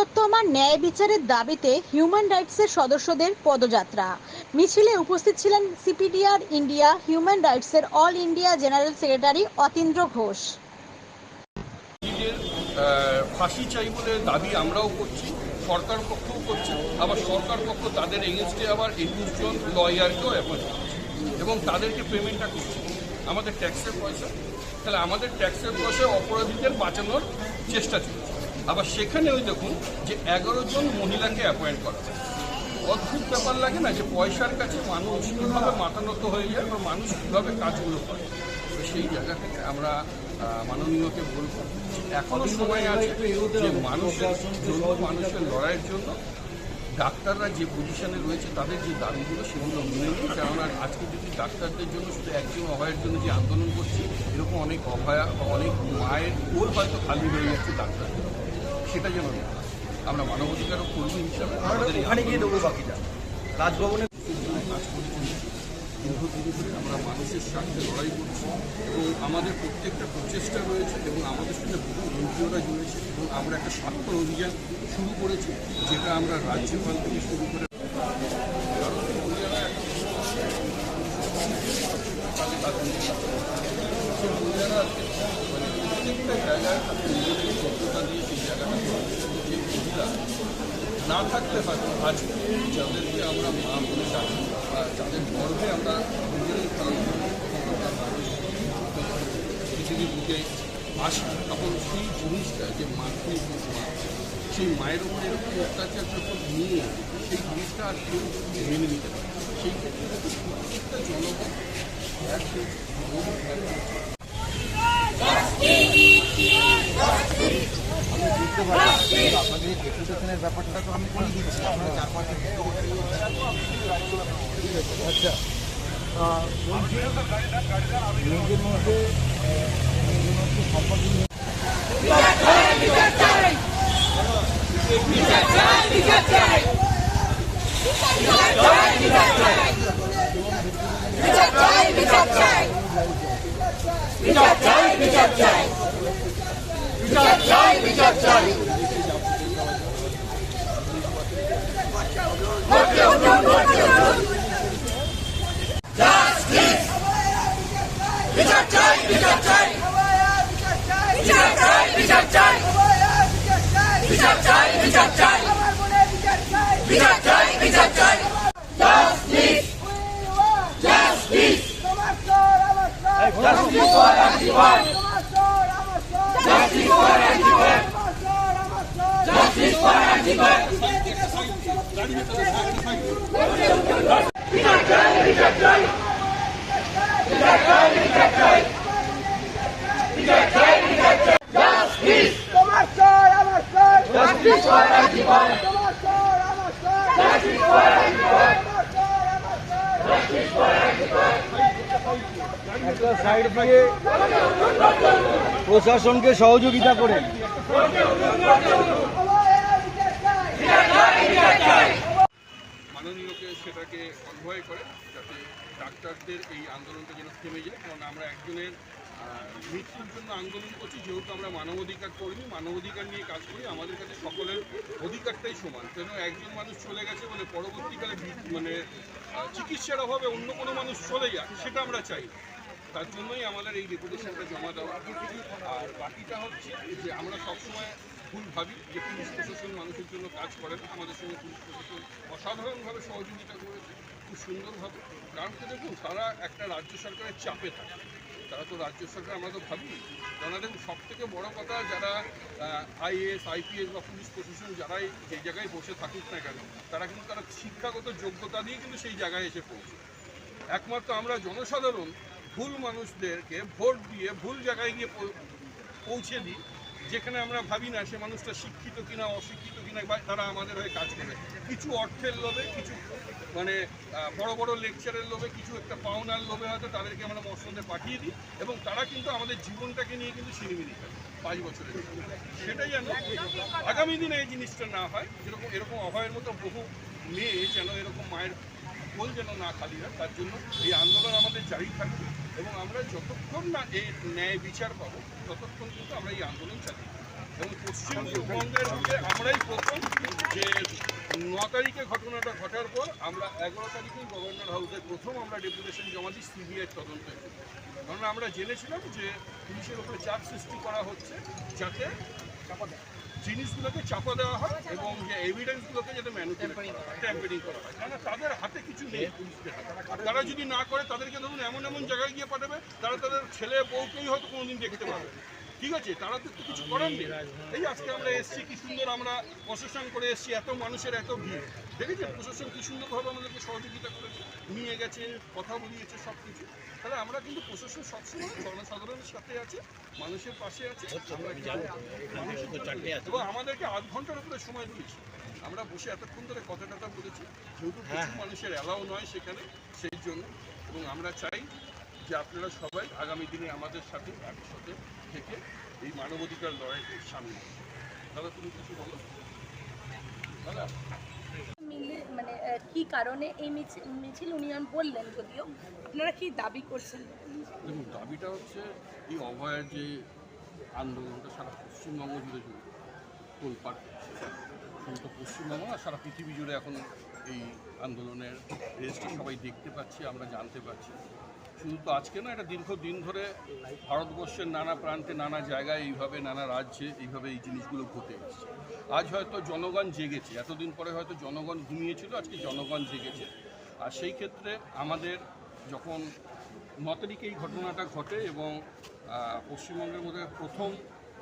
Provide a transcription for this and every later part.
তিলোত্তমার ন্যায় বিচারের দাবিতে হিউম্যান রাইটসের সদস্যদের পদযাত্রা। মিছিলে উপস্থিত ছিলেন CPDR India, human রাইটসের all India general secretary Atindra Ghosh. ফাঁসি চাই বলে দাবি আমরাও করছি, সরকার পক্ষও করছে, আবার সরকার পক্ষ তাদের এগেনস্টে আবার একুশ জন লয়ারকেও অ্যাপয়েন্ট করছে এবং তাদেরকে পেমেন্টটা করছে। আমাদের ট্যাক্সের পয়সা, তাহলে আমাদের ট্যাক্সের পয়সায় অপরাধীদের বাঁচানোর চেষ্টা চলছে। আবার সেখানে ওই দেখুন যে এগারো জন মহিলাকে অ্যাপয়েন্ট করা। অদ্ভুত ব্যাপার লাগে না যে পয়সার কাছে মানুষ কীভাবে মাতানত হয়ে যায় বা মানুষ কীভাবে কাজগুলো করে। তো সেই জায়গা থেকে আমরা মাননীয়কে বলব এখনও সময় আছে যে মানুষের জন্য মানুষের লড়াইয়ের জন্য ডাক্তাররা যে পজিশনে রয়েছে তাদের যে দাবিগুলো সেগুলো মেনে নিই কেননা আজকে যদি ডাক্তারদের জন্য শুধু একজন অভয়ের জন্য যে আন্দোলন করছি, এরকম অনেক অভয়া বা অনেক মায়ের ওর হয়তো খালি হয়ে যাচ্ছে ডাক্তারদের। সেটা যেন না মানব আমরা মানবাধিকার কর্মী হিসাবে ওখানে গিয়ে দেবো বাকিটা। রাজভবনে কাজ করছি দীর্ঘদিন ধরে আমরা মানুষের স্বার্থে লড়াই করছি এবং আমাদের প্রত্যেকটা প্রচেষ্টা রয়েছে এবং আমাদের সঙ্গে বহু এনজিওরা জুড়েছে এবং আমরা একটা স্বার্থ অভিযান শুরু করেছি যেটা আমরা রাজ্যপাল থেকে শুরু করে ভারতের মহিলারা একটা তাদের তাদের সেই মহিলারা আজকে মানে প্রত্যেকটা জায়গায় না থাকলে হয়তো আজকে যাদেরকে আমরা মা বলে ডাকি, বা যাদের গর্ভে আমরা পৃথিবীর বুকে আসি, তখন সেই জিনিসটা যে মাতৃ সেই মায়ের উপরে অত্যাচার যখন নিয়ে সেই জিনিসটা আর কেউ মেনে নিতে পারে। সেই ক্ষেত্রে প্রত্যেকটা জনগণ तो बड़ा आपण जे घेतलं तर त्याने व्यापारला तो आम्ही कोणी घेतलं आपण चार पाच अच्छा नियोजनमध्ये नियोजनाची संपत्ती We got time, we got time. তো আমি করে দিচ্ছি আপনারা চার পাঁচ ঠিক আছে আচ্ছা আহ, বলছি নিজের মধ্যে আহ, নিজের মধ্যে সম্পর্ক নিয়ে তোমার স্বর আমার স্বর তোমার স্বর একটা সাইড দিয়ে প্রশাসনকে সহযোগিতা করেন মাননীয়কে সেটাকে কনভয় করে যাতে ডাক্তারদের এই আন্দোলনটা যেন থেমে যায়, কারণ আমরা একজনের মৃত্যুর জন্য আন্দোলন করছি, যেহেতু আমরা মানবাধিকার কর্মী মানবাধিকার নিয়ে কাজ করি, আমাদের কাছে সকলের অধিকারটাই সমান কেন একজন মানুষ চলে গেছে বলে পরবর্তীকালে মানে চিকিৎসার অভাবে অন্য কোনো মানুষ চলে যাক, সেটা আমরা চাই। তার জন্যই আমাদের এই রেপুটেশনটা জমা দেওয়া। আর বাকিটা হচ্ছে যে আমরা সবসময় ভুল ভাবি যে পুলিশ প্রশাসন মানুষের জন্য কাজ করে না আমাদের সঙ্গে পুলিশ প্রশাসন অসাধারণভাবে সহযোগিতা করেছে, খুব সুন্দরভাবে। কারণ কি দেখুন, তারা একটা রাজ্য সরকারের চাপে থাকে। তারা তো রাজ্য সরকার, আমরা তো ভাবি কেননা দেখুন সব থেকে বড় কথা যারা আইএস আইপিএস বা পুলিশ প্রশাসন যারাই যে জায়গায় বসে থাকুক না কেন, তারা কিন্তু তারা শিক্ষাগত যোগ্যতা দিয়ে কিন্তু সেই জায়গায় এসে পৌঁছে। একমাত্র আমরা জনসাধারণ ভুল মানুষদেরকে ভোট দিয়ে ভুল জায়গায় গিয়ে পৌঁছে দিই, যেখানে আমরা ভাবি না সে মানুষটা শিক্ষিত কিনা, অশিক্ষিত কিনা, বা তারা আমাদের হয়ে কাজ করে। কিছু অর্থের লোভে, কিছু মানে বড় বড় লেকচারের লোভে, কিছু একটা পাওনার লোভে হয়তো তাদেরকে আমরা মসনদে পাঠিয়ে দিই, এবং তারা কিন্তু আমাদের জীবনটাকে নিয়ে কিন্তু সিনেমিনি করে পাঁচ বছরের সেটাই যেন আগামী দিনে এই জিনিসটা না হয়, যেরকম, এরকম অভয়ের মতো বহু মেয়ে যেন এরকম মায়ের কোল যেন না খালি হয়, তার জন্য এই আন্দোলন আমাদের জারি থাকবে। এবং আমরা যতক্ষণ না এই ন্যায় বিচার পাবো ততক্ষণ কিন্তু আমরা এই আন্দোলন চালিয়ে। এবং পশ্চিমবঙ্গের মধ্যে আমরাই প্রথম যে ন তারিখে ঘটনাটা ঘটার পর আমরা এগারো তারিখেই গভর্নর হাউসে প্রথম আমরা ডেপুটেশন জমা দিই সিবিআই তদন্তের কারণ আমরা জেনেছিলাম যে পুলিশের উপরে চাপ সৃষ্টি করা হচ্ছে যাতে জিনিসগুলোকে চাপা দেওয়া হয় এবং যে এভিডেন্সগুলোকে যাতে ম্যানুপুলেট ট্যাম্পারিং করা হয়। কেন তাদের হাতে কিছু নেই পুলিশদের তারা যদি না করে, তাদেরকে ধরুন এমন এমন জায়গায় গিয়ে পাঠাবে, তারা তাদের ছেলে বউকেই হয়তো কোনোদিন দেখতে পাবে। ঠিক আছে, তারা তো কিছু করার নেই। এই আজকে আমরা এসছি, কি সুন্দর আমরা প্রশাসন করে এসছি, এত মানুষের এত ভিড়। দেখেছেন প্রশাসন কি সুন্দরভাবে আমাদেরকে সহযোগিতা করেছে? নিয়ে গেছে, কথা বলিয়েছে সব কিছু তাহলে আমরা কিন্তু প্রশাসন সবসময় জনসাধারণের সাথে আছে মানুষের পাশে আছে। আমরা এবং আমাদেরকে আধ ঘণ্টার উপরে সময় দিয়েছে। আমরা বসে এতক্ষণ ধরে কথা টথা বলেছি যেহেতু প্রচুর মানুষের অ্যালাউ নয় সেখানে সেই জন্য। এবং আমরা চাই যে আপনারা সবাই আগামী দিনে আমাদের সাথে একসাথে থেকে এই মানবাধিকার লড়াইতে সামিল। দাদা তুমি কিছু বলো? দাদা। কি কারণে এই মিছিল উনি বললেন যদিও, আপনারা কি দাবি করছেন? দেখুন, দাবিটা হচ্ছে এই অভয়ের যে আন্দোলনটা সারা পশ্চিমবঙ্গ জুড়ে জুড়ে তোলপাট শুধু পশ্চিমবঙ্গ না, সারা পৃথিবী জুড়ে এখন এই আন্দোলনের রেসটা সবাই দেখতে পাচ্ছি, আমরা জানতে পারছি। শুধু তো আজকে না এটা দীর্ঘদিন ধরে ভারতবর্ষের নানা প্রান্তে, নানা জায়গায় এইভাবে, নানা রাজ্যে এইভাবে এই জিনিসগুলো ঘটে এসেছে। আজ হয়তো জনগণ জেগেছে, এতদিন পরে হয়তো জনগণ ঘুমিয়েছিল, আজকে জনগণ জেগেছে। আর সেই ক্ষেত্রে আমাদের যখন ন এই ঘটনাটা ঘটে এবং পশ্চিমবঙ্গের মধ্যে প্রথম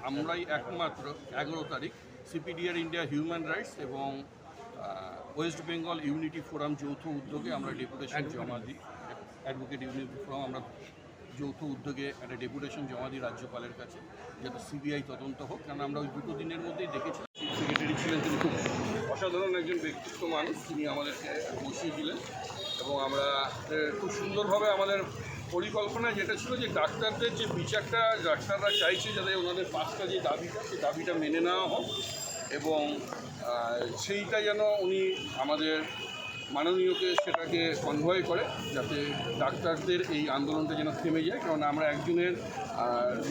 আমরাই একমাত্র এগারো তারিখ সিপিডিআর ইন্ডিয়া হিউম্যান রাইটস এবং ওয়েস্ট বেঙ্গল ইউনিটি ফোরাম যৌথ উদ্যোগে আমরা ডেপুটেশন জমা দিই। অ্যাডভোকেট ইউনিটি ফোরাম আমরা যৌথ উদ্যোগে একটা ডেপুটেশন জমা দিই রাজ্যপালের কাছে, যাতে সিবিআই তদন্ত হোক। কারণ আমরা ওই দুটো দিনের মধ্যেই দেখেছি। সেক্রেটারি ছিলেন তিনি খুব অসাধারণ একজন ব্যক্তিত্ব মানুষ। তিনি আমাদেরকে বসিয়েছিলেন এবং আমরা খুব সুন্দরভাবে আমাদের পরিকল্পনা যেটা ছিল যে ডাক্তারদের যে বিচারটা ডাক্তাররা চাইছে যাতে ওনাদের পাঁচটা যে দাবিটা, সেই দাবিটা মেনে নেওয়া হোক এবং সেইটা যেন উনি আমাদের মাননীয়কে সেটাকে কনভয় করে যাতে ডাক্তারদের এই আন্দোলনটা যেন থেমে যায়। কারণ আমরা একজনের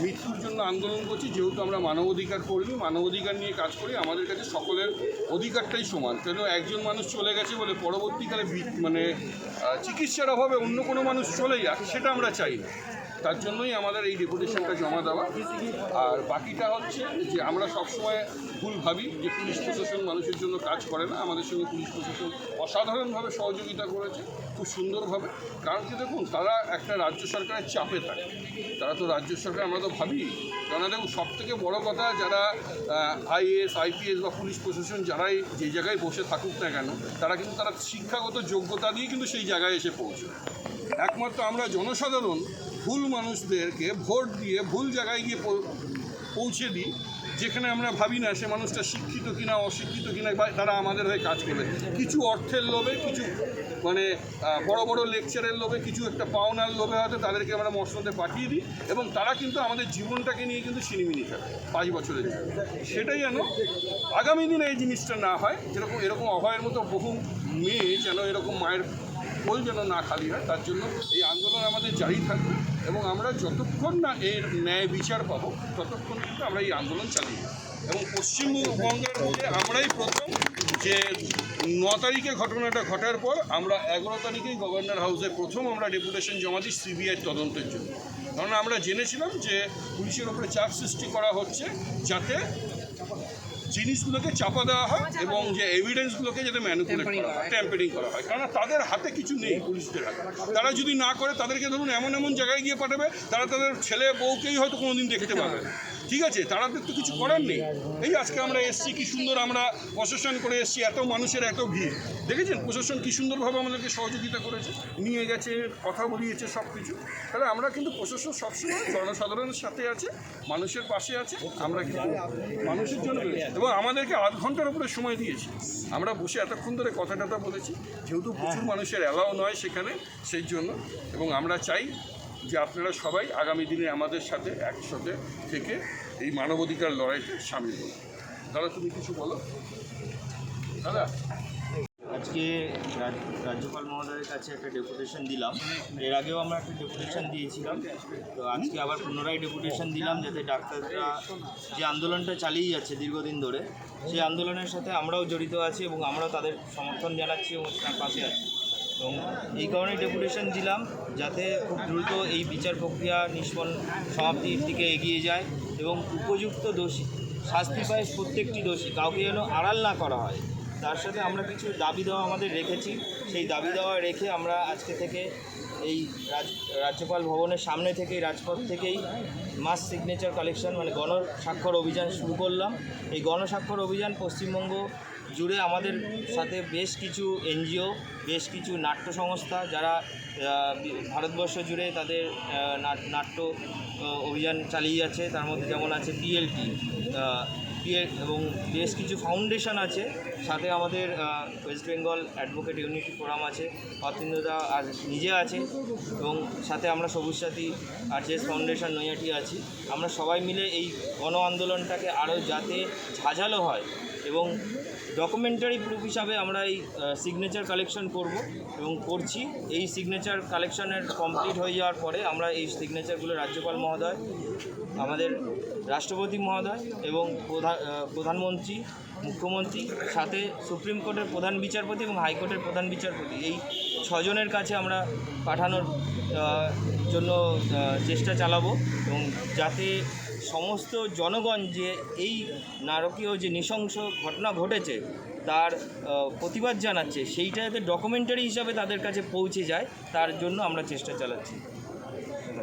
মৃত্যুর জন্য আন্দোলন করছি, যেহেতু আমরা মানবাধিকার কর্মী, মানবাধিকার নিয়ে কাজ করি, আমাদের কাছে সকলের অধিকারটাই সমান। কেন একজন মানুষ চলে গেছে বলে পরবর্তীকালে মানে চিকিৎসার অভাবে অন্য কোনো মানুষ চলে যাক সেটা আমরা চাই না। তার জন্যই আমাদের এই ডেপুটেশনটা জমা দেওয়া। আর বাকিটা হচ্ছে যে আমরা সবসময় ভুল ভাবি যে পুলিশ প্রশাসন মানুষের জন্য কাজ করে না। আমাদের সঙ্গে পুলিশ প্রশাসন অসাধারণভাবে সহযোগিতা করেছে, খুব সুন্দরভাবে। কারণ কি দেখুন, তারা একটা রাজ্য সরকারের চাপে থাকে। তারা তো রাজ্য সরকার, আমরা তো ভাবি। কেননা দেখুন সব থেকে বড়ো কথা যারা আইএস আইপিএস বা পুলিশ প্রশাসন যারাই যে জায়গায় বসে থাকুক না কেন, তারা কিন্তু তারা শিক্ষাগত যোগ্যতা দিয়ে কিন্তু সেই জায়গায় এসে পৌঁছে একমাত্র আমরা জনসাধারণ ভুল মানুষদেরকে ভোট দিয়ে ভুল জায়গায় গিয়ে পৌঁছে দিই, যেখানে আমরা ভাবি না সে মানুষটা শিক্ষিত কিনা, অশিক্ষিত কিনা, বা তারা আমাদের হয়ে কাজ করবে। কিছু অর্থের লোভে, কিছু মানে বড় বড় লেকচারের লোভে, কিছু একটা পাওনার লোভে হয়তো তাদেরকে আমরা মশলাতে পাঠিয়ে দিই, এবং তারা কিন্তু আমাদের জীবনটাকে নিয়ে কিন্তু সিনেমিনি থাকে পাঁচ বছরের সেটাই যেন আগামী দিনে এই জিনিসটা না হয় যেরকম এরকম অভয়ের মতো বহু মেয়ে যেন এরকম মায়ের কোল যেন না খালি হয়, তার জন্য এই আন্দোলন আমাদের জারি থাকবে। এবং আমরা যতক্ষণ না এর ন্যায় বিচার পাব, ততক্ষণ কিন্তু আমরা এই আন্দোলন চালিয়ে এবং পশ্চিমবঙ্গের মধ্যে আমরাই প্রথম যে ন তারিখে ঘটনাটা ঘটার পর আমরা এগারো তারিখেই গভর্নর হাউসে প্রথম আমরা ডেপুটেশন জমা দিই সিবিআই তদন্তের জন্য। কারণ আমরা জেনেছিলাম যে পুলিশের ওপরে চাপ সৃষ্টি করা হচ্ছে যাতে জিনিসগুলোকে চাপা দেওয়া হয় এবং যে এভিডেন্সগুলোকে যাতে ম্যানুপুলেট করা হয় ট্যাম্পারিং করা হয়। কারণ তাদের হাতে কিছু নেই পুলিশদের হাতে। তারা যদি না করে তাদেরকে ধরুন এমন এমন জায়গায় গিয়ে পাঠাবে তারা তাদের ছেলে বউকেই হয়তো কোনোদিন দেখতে পাবে। ঠিক আছে? তারা তো কিছু করার নেই। এই আজকে আমরা এসছি কি সুন্দর আমরা প্রশাসন করে এসছি এত মানুষের এত ভিড়। দেখেছেন? প্রশাসন কি সুন্দরভাবে আমাদেরকে সহযোগিতা করেছে নিয়ে গেছে কথা বলিয়েছে সব কিছু তাহলে আমরা কিন্তু প্রশাসন সবসময় জনসাধারণের সাথে আছে মানুষের পাশে আছে আমরা কিন্তু মানুষের জন্য রয়েছি। এবং আমাদেরকে আধ ঘণ্টার উপরে সময় দিয়েছে। আমরা বসে এতক্ষণ ধরে কথা টথা বলেছি যেহেতু প্রচুর মানুষের অ্যালাও নয় সেখানে সেই জন্য। এবং আমরা চাই যে আপনারা সবাই আগামী দিনে আমাদের সাথে একসাথে থেকে এই মানবাধিকার লড়াইতে সামিল হন দাদা তুমি কিছু বলো? দাদা আজকে রাজ- রাজ্যপাল মহোদয়ের কাছে একটা ডেপুটেশন দিলাম। এর আগেও আমরা একটা ডেপুটেশন দিয়েছিলাম। তো আজকে আবার পুনরায় ডেপুটেশন দিলাম যাতে ডাক্তাররা যে আন্দোলনটা চালিয়ে যাচ্ছে দীর্ঘদিন ধরে, সেই আন্দোলনের সাথে আমরাও জড়িত আছি এবং আমরাও তাদের সমর্থন জানাচ্ছি এবং তার পাশে আছি। এবং এই কারণে ডেপুটেশন দিলাম যাতে খুব দ্রুত এই বিচার প্রক্রিয়া নিষ্পন্ন সমাপ্তির দিকে এগিয়ে যায় এবং উপযুক্ত দোষী শাস্তি পায় প্রত্যেকটি দোষী, কাউকে যেন আড়াল না করা হয়। তার সাথে আমরা কিছু দাবি দেওয়া আমাদের রেখেছি। সেই দাবি দেওয়া রেখে আমরা আজকে থেকে এই রাজ, রাজ্যপাল ভবনের সামনে থেকেই, রাজপথ থেকেই মাস সিগনেচার কালেকশন মানে গণ স্বাক্ষর অভিযান শুরু করলাম। এই গণস্বাক্ষর অভিযান পশ্চিমবঙ্গ জুড়ে আমাদের সাথে বেশ কিছু এনজিও, বেশ কিছু নাট্য সংস্থা যারা ভারতবর্ষ জুড়ে তাদের নাট্য অভিযান চালিয়ে যাচ্ছে। তার মধ্যে যেমন আছে পিএলটি এবং বেশ কিছু ফাউন্ডেশন আছে। সাথে আমাদের West Bengal advocate unity forum আছে। অতীন্দ্রদা আর নিজে আছে এবং সাথে আমরা সবুজ সাথী জেস ফাউন্ডেশন নৈয়াটি আছি। আমরা সবাই মিলে এই গণ আন্দোলনটাকে আরও যাতে ঝাঁঝালো হয় এবং ডকুমেন্টারি প্রুফ হিসাবে আমরা এই সিগনেচার কালেকশন করব এবং করছি। এই সিগনেচার কালেকশনের কমপ্লিট হয়ে যাওয়ার পরে আমরা এই সিগনেচারগুলো রাজ্যপাল মহোদয়, আমাদের রাষ্ট্রপতি মহোদয় এবং প্রধান প্রধানমন্ত্রী, মুখ্যমন্ত্রী, সাথে সুপ্রিম কোর্টের প্রধান বিচারপতি এবং হাইকোর্টের প্রধান বিচারপতি। এই ছজনের কাছে আমরা পাঠানোর জন্য চেষ্টা চালাবো এবং যাতে সমস্ত জনগণ যে এই নারকীয় যে নৃশংস ঘটনা ঘটেছে, তার প্রতিবাদ জানাচ্ছে, সেইটা যাতে ডকুমেন্টারি হিসাবে তাদের কাছে পৌঁছে যায়, তার জন্য আমরা চেষ্টা চালাচ্ছি।